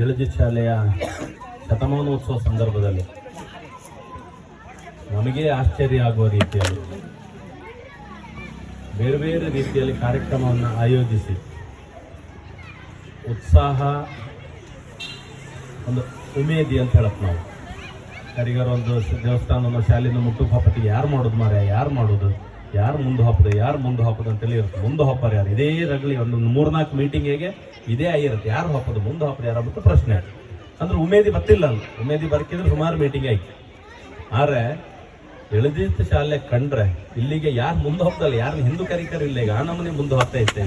ಇಳಜಿ ಶಾಲೆಯ ಶತಮಾನೋತ್ಸವ ಸಂದರ್ಭದಲ್ಲಿ ನಮಗೆ ಆಶ್ಚರ್ಯ ಆಗುವ ರೀತಿಯಲ್ಲಿ ಬೇರೆ ಬೇರೆ ರೀತಿಯಲ್ಲಿ ಕಾರ್ಯಕ್ರಮವನ್ನು ಆಯೋಜಿಸಿ ಉತ್ಸಾಹ, ಒಂದು ಉಮೇದಿ ಅಂತ ಹೇಳತ್ ನಾವು. ಯಾರಿಗಾರ ಒಂದು ದೇವಸ್ಥಾನವನ್ನು ಶಾಲೆಯನ್ನು ಶಾಲೆನ ಮುಟ್ಟು ಪಾಪಟ್ಟಿಗೆ ಯಾರು ಮಾಡೋದು ಮಾರ್ಯ ಯಾರು ಮಾಡೋದು? ಯಾರು ಮುಂದೆ ಹಾಪದ, ಯಾರು ಮುಂದೆ ಹಾಪದ ಅಂತೇಳಿ ಇರುತ್ತೆ ಮುಂದೆ ಹಾಪರ್ ಯಾರು? ಇದೇ ರಗಳಿ ಒಂದು ಮೂರ್ನಾಲ್ಕು ಮೀಟಿಂಗಿಗೆ ಇದೇ ಆಗಿರುತ್ತೆ. ಯಾರು ಹಾಪದು? ಮುಂದೆ ಹಾಪದ ಯಾರು ಅಂತ ಪ್ರಶ್ನೆ. ಅಂದ್ರೆ ಉಮೇದಿ ಬತ್ತಿಲ್ಲ ಅಲ್ಲಿ. ಉಮೇದಿ ಬರ್ಕಿದ್ರೆ ಸುಮಾರು ಮೀಟಿಂಗ್ ಆಯ್ತು. ಆದರೆ ಎಳದಿದ್ದ ಶಾಲೆ ಕಂಡ್ರೆ ಇಲ್ಲಿಗೆ ಯಾರು ಮುಂದೆ ಹೋಗ್ತಲ್ಲ ಯಾರು ಹಿಂದೂ ಕರೀತಾರೆ ಇಲ್ಲ ಈಗ. ಆ ನಮ್ಮನೆ ಮುಂದೆ ಹೋಗ್ತಾ ಇತ್ತೆ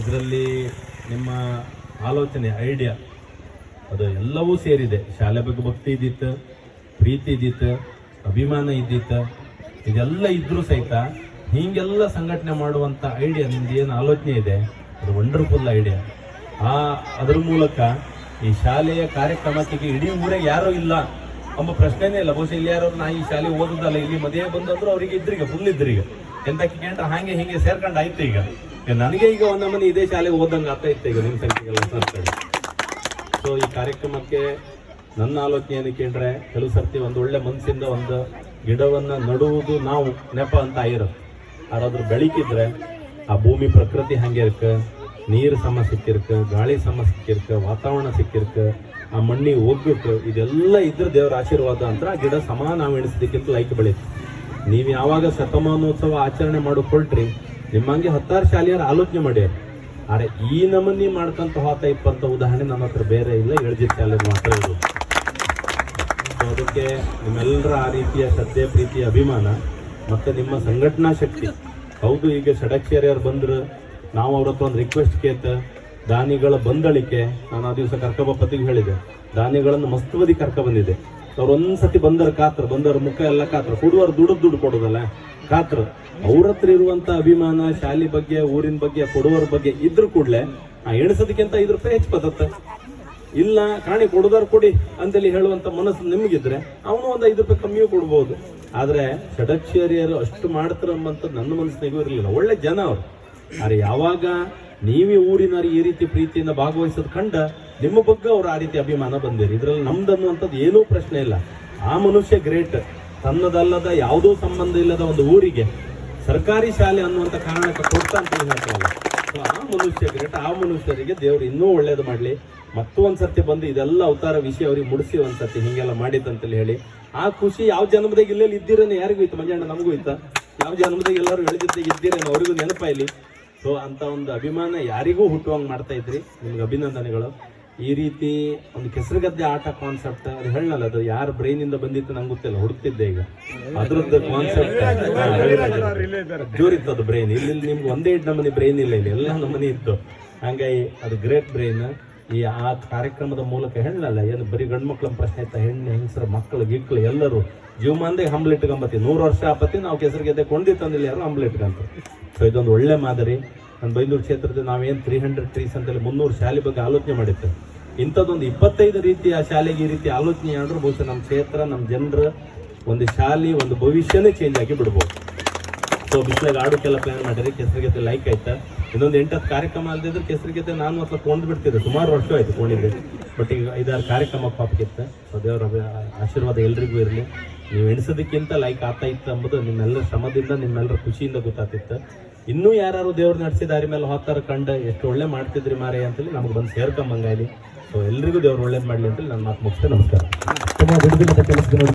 ಇದರಲ್ಲಿ ನಿಮ್ಮ ಆಲೋಚನೆ ಐಡಿಯಾ ಅದು ಎಲ್ಲವೂ ಸೇರಿದೆ. ಶಾಲೆ ಬಗ್ಗೆ ಭಕ್ತಿ ಇದ್ದಿತ್ತು, ಪ್ರೀತಿ ಇದ್ದಿತ್ತು. ಅಭಿಮಾನ ಇದ್ದಿತ್ತು, ಇದೆಲ್ಲ ಇದ್ದರೂ ಸಹಿತ ಹೀಗೆಲ್ಲ ಸಂಘಟನೆ ಮಾಡುವಂಥ ಐಡಿಯಾ ನಿಮ್ದು ಏನು ಆಲೋಚನೆ ಇದೆ? ಅದು ವಂಡರ್ಫುಲ್ ಐಡಿಯಾ ಆ, ಅದ್ರ ಮೂಲಕ ಈ ಶಾಲೆಯ ಕಾರ್ಯಕ್ರಮಕ್ಕೆ ಇಡೀ ಊರಿಗೆ ಯಾರೂ ಇಲ್ಲ ಅಂಬ ಪ್ರಶ್ನೆನೇ ಇಲ್ಲ. ಬಹುಶಃ ಇಲ್ಲಿ ಯಾರು ನಾ ಈ ಶಾಲೆ ಓದೋದಲ್ಲ, ಇಲ್ಲಿ ಮದುವೆ ಬಂದಂದ್ರು ಅವರಿಗೆ ಇದ್ರಿಗೆ ಫುಲ್ ಇದ್ರೀಗ. ಎಂತ ಕೇಂದ್ರ ಹಾಗೆ ಹೀಗೆ ಸೇರ್ಕೊಂಡು ಆಯ್ತು ಈಗ. ನನಗೆ ಈಗ ಒಂದ ಮನೆ ಇದೇ ಶಾಲೆಗೆ ಓದಂಗೆ ಆಗ್ತಾ ಇತ್ತು ಈಗ ನಿಮ್ಮ ಸಂಖ್ಯೆಗೆಲ್ಲ ಸೊ ಈ ಕಾರ್ಯಕ್ರಮಕ್ಕೆ ನನ್ನ ಆಲೋಚನೆ ಕೇಳಿದ್ರೆ ಕೆಲವು ಸರ್ತಿ ಒಂದು ಒಳ್ಳೆ ಮನಸ್ಸಿಂದ ಒಂದು ಗಿಡವನ್ನು ನಡುವುದು ನಾವು ನೆಪ ಅಂತ ಆಗಿರೋ ಯಾರಾದ್ರೂ ಬೆಳಿಕಿದ್ರೆ ಆ ಭೂಮಿ ಪ್ರಕೃತಿ ಹಂಗೆ ಇರ್ಕ ನೀರು ಸಮ ಸಿಕ್ಕಿರ್ಕ ಗಾಳಿ ಸಮ ಸಿಕ್ಕಿರ್ಕ ವಾತಾವರಣ ಸಿಕ್ಕಿರ್ಕ ಆ ಮಣ್ಣಿಗೆ ಹೋಗ್ಬಿಟ್ಟು ಇದೆಲ್ಲ ಇದ್ರ ದೇವರ ಆಶೀರ್ವಾದ ಅಂತ ಆ ಗಿಡ ಸಮ ನಾವು ಎಣಿಸೋದಕ್ಕಿಂತ ಲೈಕ್ ಬೆಳೀತು. ನೀವು ಯಾವಾಗ ಶತಮಾನೋತ್ಸವ ಆಚರಣೆ ಮಾಡಿಕೊಳ್ರಿ ನಿಮ್ಮಂಗೆ ಹತ್ತಾರು ಶಾಲೆಯರ ಆಲೋಚನೆ ಮಾಡ್ಯಾರ. ಆದರೆ ಈ ನಮೂನಿ ಮಾಡ್ಕಂತ ಹೋತ ಇಪ್ಪಂತ ಉದಾಹರಣೆ ನಮ್ಮ ಹತ್ರ ಬೇರೆ ಇಲ್ಲ ಎಳ್ಜಿತ್ ಶಾಲೆ ಮಾತ್ರ ಇರೋದು. ಅದಕ್ಕೆ ನಿಮ್ಮೆಲ್ಲರ ಆ ರೀತಿಯ ಶ್ರದ್ಧೆ, ಪ್ರೀತಿ, ಅಭಿಮಾನ, ಮತ್ತು ನಿಮ್ಮ ಸಂಘಟನಾ ಶಕ್ತಿ. ಹೌದು, ಈಗ ಷಡಕ್ಷರಿಯರು ಬಂದರು. ನಾವು ಅವ್ರ ಹತ್ರ ಒಂದು ರಿಕ್ವೆಸ್ಟ್ ಕೇತ ದಾನಿಗಳ ಬಂದಳಿಕೆ, ನಾನು ಆ ದಿವಸ ಕರ್ಕಬಪ್ಪತ್ತಿಗೆ ಹೇಳಿದೆ. ದಾನಿಗಳನ್ನು ಮಸ್ತುವದಿ ಕರ್ಕ ಬಂದಿದೆ. ಅವ್ರು ಒಂದ್ಸತಿ ಬಂದರು ಕಾತ್ರ, ಬಂದವ್ರ ಮುಖ ಎಲ್ಲ ಕಾತ್ರ. ಕೊಡುವರು ದುಡ್ಡು ದುಡ್ಡು ಕೊಡೋದಲ್ಲ, ಕಾತ್ರ. ಅವ್ರ ಹತ್ರ ಇರುವಂಥ ಅಭಿಮಾನ, ಶಾಲೆ ಬಗ್ಗೆ, ಊರಿನ ಬಗ್ಗೆ ಕೊಡುವರ ಬಗ್ಗೆ ಇದ್ರ ಕೂಡಲೇ, ಆ ಎಣಿಸೋದಕ್ಕಿಂತ ರೂಪಾಯಿ ಹೆಚ್ಚು ಬದತ್ತ ಇಲ್ಲ, ಕಾಣಿ ಕೊಡೋದಾರು ಕೊಡಿ ಅಂತೇಳಿ ಹೇಳುವಂತ ಮನಸ್ಸು ನಿಮಗಿದ್ರೆ ಅವನು ಒಂದು ಐದು ರೂಪಾಯಿ ಕಮ್ಮಿಯೂ ಕೊಡ್ಬೋದು. ಆದರೆ ಷಡಕ್ಷರಿಯರು ಅಷ್ಟು ಮಾಡ್ತಾರಂಬಂತ ನನ್ನ ಮನಸ್ಸಿನಾಗೂ ಇರಲಿಲ್ಲ. ಒಳ್ಳೆ ಜನ ಅವರು. ಆದರೆ ಯಾವಾಗ ನೀವೇ ಊರಿನವ್ರು ಈ ರೀತಿ ಪ್ರೀತಿಯಿಂದ ಭಾಗವಹಿಸೋದು ಕಂಡ ನಿಮ್ಮ ಬಗ್ಗೆ ಅವ್ರು ಆ ರೀತಿ ಅಭಿಮಾನ ಬಂದಿರಿ. ಇದ್ರಲ್ಲಿ ನಮ್ದು ಅನ್ನುವಂಥದ್ದು ಏನೂ ಪ್ರಶ್ನೆ ಇಲ್ಲ. ಆ ಮನುಷ್ಯ ಗ್ರೇಟ್. ತನ್ನದಲ್ಲದ ಯಾವುದೋ ಸಂಬಂಧ ಇಲ್ಲದ ಒಂದು ಊರಿಗೆ ಸರ್ಕಾರಿ ಶಾಲೆ ಅನ್ನುವಂಥ ಕಾರಣಕ್ಕೆ ಕೊಡ್ತಾ ಅಂತ ಆ ಮನುಷ್ಯ ಗ್ರೇಟ್. ಆ ಮನುಷ್ಯರಿಗೆ ದೇವರು ಇನ್ನೂ ಒಳ್ಳೇದು ಮಾಡಲಿ. ಮತ್ತೂ ಒಂದ್ಸರ್ತಿ ಬಂದು ಇದೆಲ್ಲ ಅವತಾರ ವಿಷಯ ಅವ್ರಿಗೆ ಮುಡಿಸಿ ಒಂದ್ಸರ್ತಿ ಹಿಂಗೆಲ್ಲ ಅಂತ ಹೇಳಿ. ಆ ಖುಷಿ ಯಾವ ಜನ್ಮದಾಗ ಇಲ್ಲೆಲ್ಲಿ ಇದ್ದೀರೇನೆ ಯಾರಿಗೂ ಇತ್ತು, ಮಂಜಣ್ಣ ನಮಗೂ ಇತ್ತ? ಯಾವ ಜನ್ಮದಾಗ ಎಲ್ಲರೂ ಎಳೆದಿದ್ದಾಗ ಇದ್ದೀರೇನೋ ಅವ್ರಿಗೂ ನೆನಪಾಯಿಲಿ ಸೊ ಅಂತ ಒಂದು ಅಭಿಮಾನ ಯಾರಿಗೂ ಹುಟ್ಟುವಂಗೆ ಮಾಡ್ತಾ ಇದ್ರಿ. ನಿಮ್ಗೆ ಅಭಿನಂದನೆಗಳು. ಈ ರೀತಿ ಒಂದು ಕೆಸರುಗದ್ದೆ ಆಟ ಕಾನ್ಸೆಪ್ಟ್ ಅದು ಹೇಳಲ್ಲ, ಅದು ಯಾರ ಬ್ರೈನ್ ಇಂದ ಬಂದಿತ್ತು ನಂಗೆ ಗೊತ್ತಿಲ್ಲ ಹುಡುಕ್ತಿದ್ದೆ ಈಗ. ಅದ್ರದ್ದು ಕಾನ್ಸೆಪ್ಟ್ ಜೋರಿತ್ತು ಅದು ಬ್ರೈನ್ ಇಲ್ಲಿ ಇಲ್ಲಿ ನಿಮ್ಗೆ ಒಂದೇ ಇಟ್ಟು ನಮ್ಮನೆ ಬ್ರೈನ್ ಇಲ್ಲ ಇಲ್ಲಿ, ಎಲ್ಲ ನಮ್ಮನೆ ಇತ್ತು. ಹಂಗಾಗಿ ಅದು ಗ್ರೇಟ್ ಬ್ರೈನ್ ಈ ಆ ಕಾರ್ಯಕ್ರಮದ ಮೂಲಕ ಹೆಣ್ಣಲ್ಲ, ಏನು ಬರೀ ಗಂಡು ಮಕ್ಳ ಪ್ರಶ್ನೆ ಆಯ್ತಾ ಹೆಣ್ಣು, ಹೆಂಗಸರು ಮಕ್ಕಳು ಗಿಕ್ಕಳು ಎಲ್ಲರೂ ಜೀವಮಾನದಾಗ ಹಂಬ್ಲೆಟ್ ಇಟ್ಕೊಂಬತ್ತಿ ನೂರು ವರ್ಷ ಆಪತ್ತಿ ನಾವು ಕೆಸರು ಗೆದ್ದೆ ಕೊಂಡಿತ್ತಂದಿಲ್ಲ ಯಾರು ಹಂಬಲ್ ಇಟ್ಕೊಂತಾರೆ ಸೊ ಇದೊಂದು ಒಳ್ಳೆ ಮಾದರಿ. ನನ್ನ ಬೈಂದೂರು ಕ್ಷೇತ್ರದ ನಾವೇನು ತ್ರೀ ಹಂಡ್ರೆಡ್ ಟ್ರೀಸ್ ಅಂತೇಳಿ ಮುನ್ನೂರು ಶಾಲೆ ಬಗ್ಗೆ ಆಲೋಚನೆ ಮಾಡಿತ್ತು. ಇಂಥದ್ದೊಂದು ಇಪ್ಪತ್ತೈದು ರೀತಿಯ ಶಾಲೆಗೆ ಈ ರೀತಿ ಆಲೋಚನೆ ಆದರೂ ಬಹುಶಃ ನಮ್ಮ ಕ್ಷೇತ್ರ, ನಮ್ಮ ಜನರ ಒಂದು ಶಾಲೆ, ಒಂದು ಭವಿಷ್ಯನೇ ಚೇಂಜ್ ಆಗಿ ಬಿಡ್ಬೋದು. ಸೊ ಬಿಸಿಲಾಗ ಆಡೋಕ್ಕೆಲ್ಲ ಪ್ಲ್ಯಾನ್ ಮಾಡಿರಿ. ಕೆಸರಿಗೆತೆ ಲೈಕ್ ಆಯ್ತಾ? ಇನ್ನೊಂದು ಎಂಟತ್ತು ಕಾರ್ಯಕ್ರಮ ಅಲ್ದಿದ್ರೆ ಕೆಸರಿಗೆತೆ ನಾನು ಮಾತ್ರ ಕೊಂಡು ಬಿಡ್ತಿದ್ದೆ ಸುಮಾರು ವರ್ಷ ಆಯ್ತು ಕೊಂಡಿದ್ದೆ. ಬಟ್ ಈಗ ಐದಾರು ಕಾರ್ಯಕ್ರಮ ಪಾಪಕ್ಕಿತ್ತು ಸೊ ದೇವರ ಆಶೀರ್ವಾದ ಎಲ್ರಿಗೂ ಇರಲಿ. ನೀವು ಎಣಿಸೋದಕ್ಕಿಂತ ಲೈಕ್ ಆಗ್ತಾ ಇತ್ತು ಎಂಬುದು ನಿಮ್ಮೆಲ್ಲರ ಶ್ರಮದಿಂದ, ನಿಮ್ಮೆಲ್ಲರ ಖುಷಿಯಿಂದ ಗೊತ್ತಾಗ್ತಿತ್ತು. ಇನ್ನೂ ಯಾರು ದೇವ್ರು ನಡೆಸಿದ ದಾರಿ ಮೇಲೆ ಹೋಗ್ತಾರ ಕಂಡು ಎಷ್ಟು ಒಳ್ಳೆ ಮಾಡ್ತಿದ್ರಿ ಮಾರೇ ಅಂತೇಳಿ ನಮಗೆ ಬಂದು ಸೇರ್ಕೊಂಬಂಗಾಯ್ಲಿ ಸೊ ಎಲ್ರಿಗೂ ದೇವ್ರು ಒಳ್ಳೇದು ಮಾಡಲಿ ಅಂತೇಳಿ ನನ್ನ ಮಾತು ಮುಗಿಸ್ತೇನೆ ನಮಸ್ಕಾರ. ತುಂಬಾ